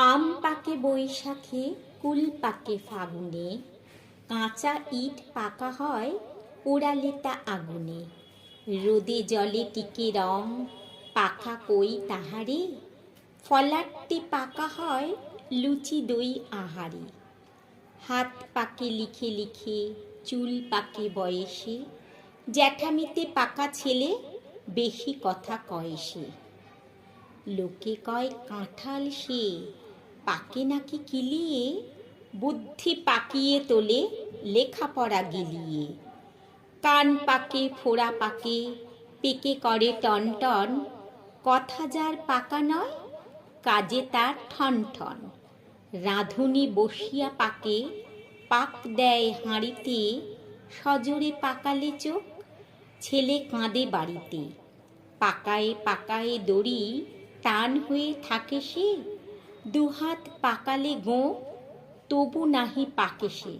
আম পাকে বৈশাখে, কুল পাকে ফাগুনে, কাঁচা ইট পাকা হয় পোড়ালে তা আগুনে। রোদে জলে টিকে রং পাকা কই তাহারে? ফলাটটি পাকা হয় লুচি দই আহারে। হাত পাকে লিখে লিখে, চুল পাকে বয়সে। জ্যাঠামিতে পাকা ছেলে, বেশি কথা কয় সে। লোকে কয় কাঁঠাল সে পাকে নাকি কিলিয়ে, বুদ্ধি পাকিয়ে তোলে, লেখাপড়া গিলিয়ে। কান পাকে, ফোড়া পাকে, পেকে করে টন টন। কথা যার পাকা নয়, কাজে তার ঠন ঠন। রাঁধুনি বসিয়া পাকে, পাক দেয় হাঁড়িতে, সজোরে পাকালে চোখ, ছেলে কাঁদে বাড়িতে। পাকায়ে পাকায়ে দড়ি টান হয়ে থাকে সে দুহাত পাকালে গোঁ তবু নাহি পাকে সে